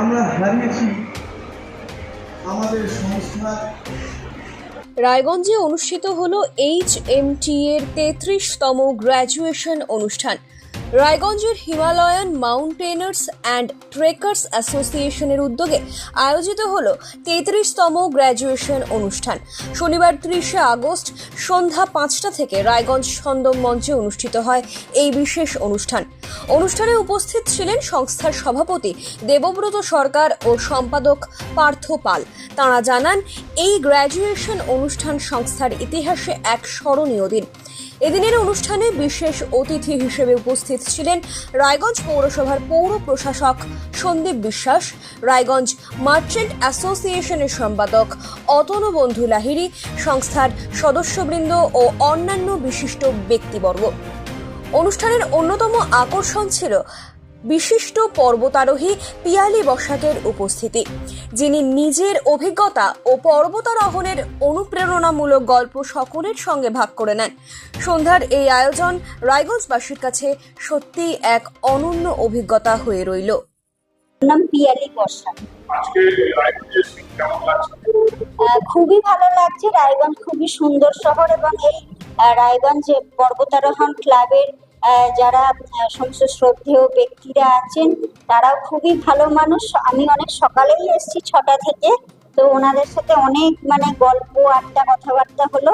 আমরা হারিয়েছি আমাদের রায়গঞ্জে অনুষ্ঠিত হলো এইচ এম টি এর তেত্রিশতম গ্র্যাজুয়েশন অনুষ্ঠান। রায়গঞ্জের হিমালয়ান মাউন্টেনার্স অ্যান্ড ট্রেকার্স অ্যাসোসিয়েশনের উদ্যোগে আয়োজিত হলো তেত্রিশতম গ্র্যাজুয়েশন অনুষ্ঠান। শনিবার ত্রিশে আগস্ট সন্ধ্যা পাঁচটা থেকে রায়গঞ্জ সন্দম মঞ্চে অনুষ্ঠিত হয় এই বিশেষ অনুষ্ঠান। অনুষ্ঠানে উপস্থিত ছিলেন সংস্থার সভাপতি দেবব্রত সরকার ও সম্পাদক পার্থ পাল। তাঁরা জানান, এই গ্র্যাজুয়েশন অনুষ্ঠান সংস্থার ইতিহাসে এক স্মরণীয় দিন। এদিনের অনুষ্ঠানে বিশেষ অতিথি হিসেবে উপস্থিত ছিলেন রায়গঞ্জ পৌরসভার পৌর প্রশাসক সন্দীপ বিশ্বাস, রায়গঞ্জ মার্চেন্ট অ্যাসোসিয়েশনের সম্পাদক অতনু বন্ধু লাহিড়ী, সংস্থার সদস্যবৃন্দ ও অন্যান্য বিশিষ্ট ব্যক্তিবর্গ। অনুষ্ঠানের অন্যতম আকর্ষণ ছিল বিশিষ্ট পর্বতারোহী পিয়ালি বসাকের উপস্থিতি যিনি নিজের অভিজ্ঞতা ও পর্বতারোহণের অনুপ্রেরণামূলক গল্প সকলের সঙ্গে ভাগ করে নেন। সন্ধ্যার এই আয়োজন রায়গঞ্জবাসীর কাছে সত্যিই এক অনন্য অভিজ্ঞতা হয়ে রইল। নাম পিয়ালি আহ, খুবই ভালো লাগছে। রায়গঞ্জ খুবই সুন্দর শহর এবং এই রায়গঞ্জ পর্বতারোহণ ক্লাবের যারা সমস্ত শ্রদ্ধেয় ব্যক্তিরা আছেন, তারাও খুবই ভালো মানুষ। আমি অনেক সকালেই এসেছি ছটা থেকে। তো ওনাদের সাথে অনেক মানে গল্প, আড্ডা, কথাবার্তা হলো।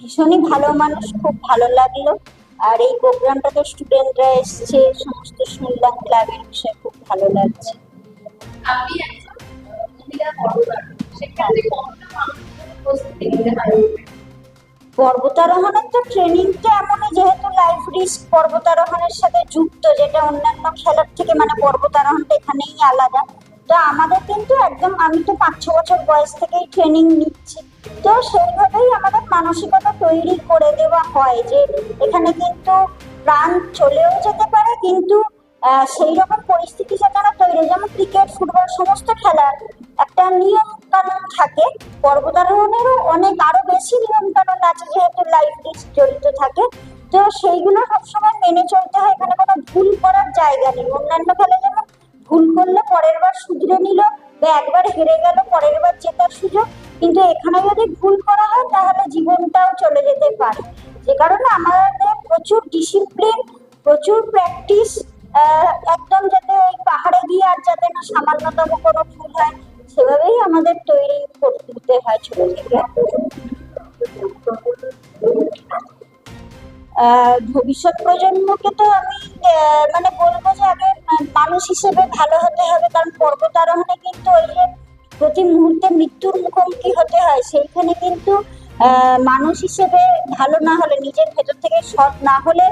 ভীষণই ভালো মানুষ, খুব ভালো লাগল। আর এই প্রোগ্রামটা তো স্টুডেন্টরা এসছে, সমস্ত শুনলাম, ক্লাবের বিষয়ে খুব ভালো লাগছে। আপনি একজন মহিলা সেক্ষেত্রে কতটা প্রস্তুতি নিতে হয়? পর্বতারোহণের তো ট্রেনিংটা এমনই, যেহেতু লাইফ রিস্ক পর্বতারোহণের সাথে যুক্ত, যেটা অন্যান্য খেলার থেকে মানে পর্বতারোহণটা এখানেই আলাদা তো আমাদের কিন্তু একদম, আমি তো পাঁচ, ছ বছর বয়স থেকেই ট্রেনিং নিচ্ছি তো সেইভাবেই আমাদের মানসিকতা তৈরি করে দেওয়া হয় যে, এখানে কিন্তু প্রাণ চলেও যেতে পারে, কিন্তু সেই রকম পরিস্থিতি সেখানে তৈরি। যেমন ক্রিকেট ফুটবল সমস্ত খেলার একটা নিয়ম কানুন থাকে, পর্বতারোহণেরও অনেক আরও বেশি নিয়ম কানুন আছে যেহেতু লাইফ রিস্ক জড়িত থাকে। তো সেইগুলো সবসময় মেনে চলতে হয়, এখানে কোনো ভুল করার জায়গা নেই। অন্যান্য খেলায় যেমন ভুল করলে পরের বার শুধরে নিল বা একবার হেরে গেল, পরের বার জেতার সুযোগ। কিন্তু এখানে যদি ভুল করা হয়, তাহলে জীবনটাও চলে যেতে পারে। যে কারণে আমাদের প্রচুর ডিসিপ্লিন প্রচুর প্র্যাকটিস একদম যাতে ওই পাহাড়ে গিয়ে আর যাতে না সামান্যতম কোনো ভবিষ্যৎ প্রজন্মকে তো আমি মানে বলব যে আগে মানুষ হিসেবে ভালো হতে হবে, কারণ পর্বতারোহণে কিন্তু ওই যে প্রতি মুহূর্তে মৃত্যুর মুখোমুখি হতে হয়, সেইখানে কিন্তু মানুষ হিসেবে ভালো না হলে, নিজের ভেতর থেকে সৎ না হলে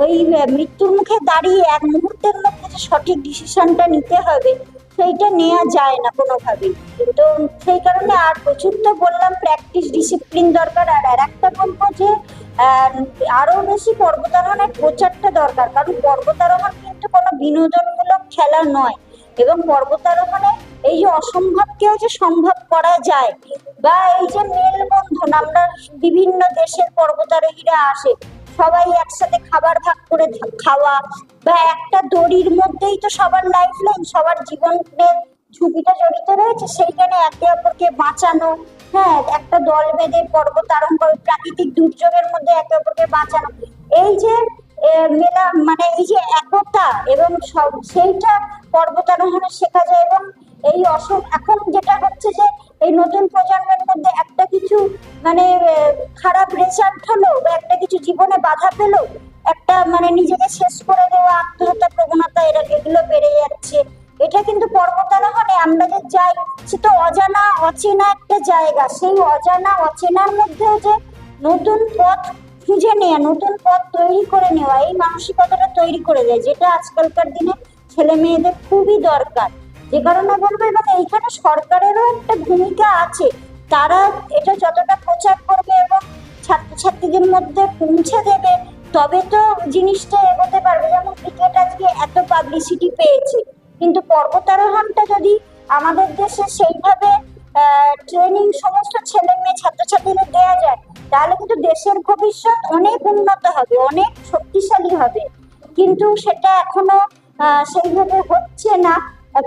ওই মৃত্যুর মুখে দাঁড়িয়ে এক মুহূর্তের মধ্যে যে সঠিক ডিসিশনটা নিতে হবে সেইটা নেওয়া যায় না কোনোভাবেই। তো সেই কারণে আর প্রচুর তো বললাম প্র্যাকটিস ডিসিপ্লিন দরকার। আর আর একটা বলব যে আরও আরও বেশি পর্বতারোহণের প্রচারটা দরকার। কারণ পর্বতারোহণ কিন্তু কোনো বিনোদনমূলক খেলা নয়। এবং পর্বতারোহণে এই যে অসম্ভবকেও যে সম্ভব করা যায়, বা এই যে মেলবন্ধন, আমরা বিভিন্ন দেশের পর্বতারোহীরা আসে সবাই একসাথে খাবার ভাগ করে খাওয়া বা একটা দড়ির মধ্যেই তো সবার লাইফ লাইন সবার জীবনের ঝুঁকিটা জড়িত রয়েছে, সেইখানে একে অপরকে বাঁচানো হ্যাঁ একটা দল বেঁধে পর্বত আরম্ভ প্রাকৃতিক দুর্যোগের মধ্যে একে অপরকে বাঁচানো। এই যে মেলা মানে এই যে একতা এবং সব, সেইটা পর্বতারোহণে শেখা যায় এবং এই অসম, এখন যেটা হচ্ছে যে এই নতুন প্রজন্মের মধ্যে একটা মানে খারাপ রেজাল্ট হলো, বা একটা কিছু জীবনে বাধা পেল, একটা মানে নিজেকে শেষ করে দেওয়া, আত্মহত্যা, প্রবণতা, এরা এগুলো বেড়ে যাচ্ছে, এটা কিন্তু পর্বতারোহণে আমরা যে যাই, সে তো অজানা, অচেনা একটা জায়গা। সেই অজানা, অচেনার মধ্যেও যে নতুন পথ খুঁজে নেওয়া নতুন পথ তৈরি করে নেওয়া, এই মানসিকতাটা তৈরি করে দেয়, যেটা আজকালকার দিনে ছেলে মেয়েদের খুবই দরকার। যে কারণে বলব এবং এইখানে সরকারেরও একটা ভূমিকা আছে, তারা এটা যতটা ছাত্রছাত্রীদের মধ্যে পৌঁছে দেবে, তবে তো জিনিসটা এগোতে পারবে। যেমন ক্রিকেট আজকে এত পাবলিসিটি পেয়েছে, কিন্তু পর্বতারোহণটা যদি আমাদের দেশে সেইভাবে ট্রেনিং সমস্ত ছেলে মেয়ে, ছাত্রছাত্রীদের দেওয়া যায়, তাহলে কিন্তু দেশের ভবিষ্যৎ অনেক উন্নত হবে, অনেক শক্তিশালী হবে। কিন্তু সেটা এখনও সেইভাবে হচ্ছে না।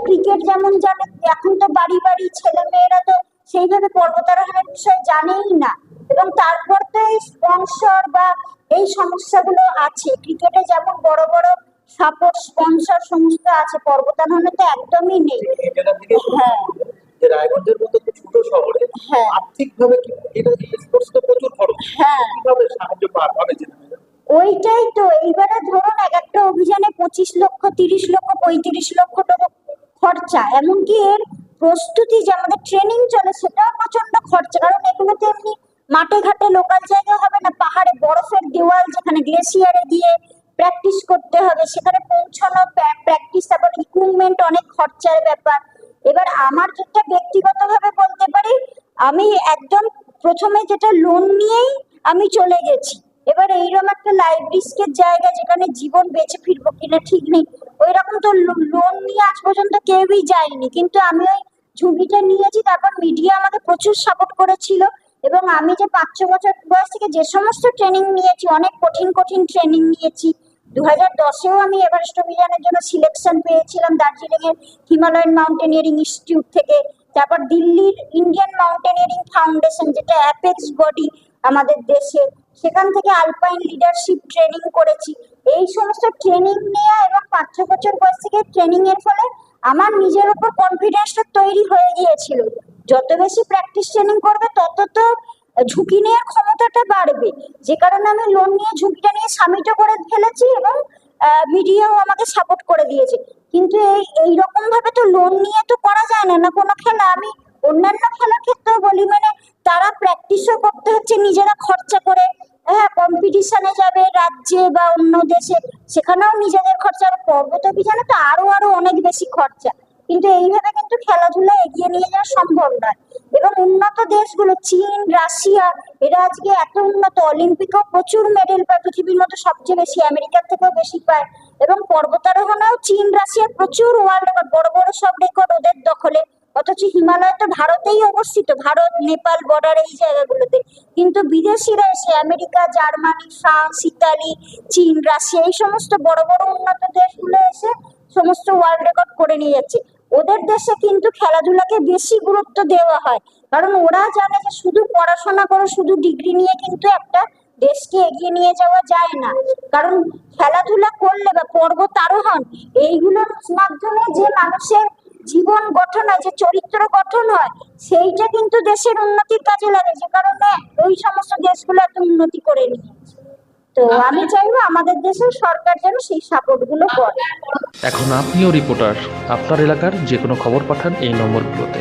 ক্রিকেট যেমন জানে এখন তো বাড়ি বাড়ি ছেলে মেয়েরা তো সেইভাবে পর্বতারোহণের বিষয়ে জানেই না। এবং তারপর তো এই স্পন্সর বা এই সমস্যাগুলো আছে। ক্রিকেটে যেমন বড় বড় সাপোর্ট স্পন্সর সমস্ত আছে পর্বতারোহণে তো একদমই নেই। হ্যাঁ। রায়গঞ্জের মতো ছোট শহরে হ্যাঁ। আর্থিকভাবে এটা স্পোর্টস তো প্রচুর খরচ হ্যাঁ। কীভাবে সাহায্য পা- পাবে ওইটাই তো এইবারে ধরুন এক একটা অভিযানে পঁচিশ লক্ষ তিরিশ লক্ষ পঁয়ত্রিশ লক্ষ টাকা খরচা। এমনকি এর প্রস্তুতি যে আমাদের ট্রেনিং চলে সেটাও প্রচণ্ড খরচা। কারণ এগুলো তো এমনি মাঠে ঘাটে লোকাল জায়গায় হবে না, পাহাড়ে বরফের দেওয়াল যেখানে গ্লেসিয়ারে দিয়ে প্র্যাকটিস করতে হবে, সেখানে পৌঁছানো প্র্যাকটিস তারপর ইকুইপমেন্ট অনেক খরচার ব্যাপার। এবার আমার যেটা ব্যক্তিগতভাবে বলতে পারি, আমি একদম প্রথমে যেটা লোন নিয়েই আমি চলে গেছি। এবার এইরকম একটা লাইফ রিস্কের জায়গা যেখানে জীবন বেঁচে ফিরবো কিনা ঠিক নেই ওই রকম তো লোন নিয়ে আজ পর্যন্ত কেউই যায়নি। কিন্তু আমি ওই ঝুঁকিটা নিয়েছি, তারপর মিডিয়া আমাকে প্রচুর সাপোর্ট করেছিল। এবং আমি যে পাঁচ, ছ বছর বয়স থেকে যে সমস্ত ট্রেনিং নিয়েছি, অনেক কঠিন কঠিন ট্রেনিং নিয়েছি দু হাজার দশেও আমি এভারেস্ট অভিযানের জন্য সিলেকশন পেয়েছিলাম দার্জিলিং এর হিমালয়ান মাউন্টেনিয়ারিং ইনস্টিটিউট থেকে। তারপর দিল্লির ইন্ডিয়ান মাউন্টেনিয়ারিং ফাউন্ডেশন যেটা অ্যাপেক্স বডি আমাদের দেশে। সেখান থেকে আলপাইন লিডারশিপ ট্রেনিং করেছি। এই সমস্ত ট্রেনিং নেওয়া এবং পাঁচ, ছ বছর বয়স থেকে ট্রেনিং এর ফলে আমার নিজের উপর কনফিডেন্সটা তৈরি হয়ে গিয়েছিল। যত বেশি প্র্যাকটিস ট্রেনিং করবে, তত তো ঝুঁকি নেওয়ার ক্ষমতাটা বাড়বে। যে কারণে আমি লোন নিয়ে ঝুঁকিটা নিয়ে সামিটও করে ফেলেছি এবং মিডিয়াও আমাকে সাপোর্ট করে দিয়েছে। কিন্তু এই এইরকম ভাবে তো লোন নিয়ে তো করা যায় না। না কোনো খেলা, আমি অন্যান্য খেলার ক্ষেত্রেও বলি মানে তারা প্র্যাকটিসও করতে হচ্ছে নিজেরা খরচা করে। হ্যাঁ কম্পিটিশনে যাবে রাজ্যে বা অন্য দেশে। সেখানেও নিজেদের খরচা, আর পর্বত অভিযানে তো আরও আরও অনেক বেশি খরচা। কিন্তু এইভাবে কিন্তু খেলাধুলা এগিয়ে নিয়ে যাওয়া সম্ভব নয়। এবং উন্নত দেশগুলো, চীন, রাশিয়া, এরা আজকে এত উন্নত, অলিম্পিকেও প্রচুর মেডেল পায়, পৃথিবীর মতো সবচেয়ে বেশি, আমেরিকার থেকেও বেশি পায়। এবং পর্বতারোহণেও চীন রাশিয়া প্রচুর ওয়ার্ল্ড রেকর্ড বড় বড় সব রেকর্ড ওদের দখলে। অথচ হিমালয় তো ভারতেই অবস্থিত, ভারত, নেপাল বর্ডার এই জায়গাগুলোতে। কিন্তু বিদেশিরা এসে, আমেরিকা, জার্মানি, ফ্রান্স, ইতালি, চীন, রাশিয়া, এই সমস্ত বড় বড় উন্নত দেশগুলো এসে সমস্ত ওয়ার্ল্ড রেকর্ড করে নিয়ে যাচ্ছে। ওদের দেশে কিন্তু খেলাধুলাকে বেশি গুরুত্ব দেওয়া হয়। কারণ ওরা জানে যে শুধু পড়াশোনা করে, শুধু ডিগ্রি নিয়ে কিন্তু একটা দেশকে এগিয়ে নিয়ে যাওয়া যায় না। কারণ খেলাধুলা করলে বা পর্বত আরোহণ এইগুলোর মাধ্যমে যে মানুষের জীবন গঠন হয়, যে চরিত্র গঠন হয়, সেইটা কিন্তু দেশের উন্নতির কাজে লাগে। যে কারণে ওই সমস্ত দেশগুলো এত উন্নতি করে নিয়েছে। তো আমি চাইব আমাদের দেশের সরকার যেন সেই সাপোর্টগুলো করে। এখন আপনিও রিপোর্টার আপনার এলাকার যে কোনো খবর পাঠান এই নম্বরগুলোতে।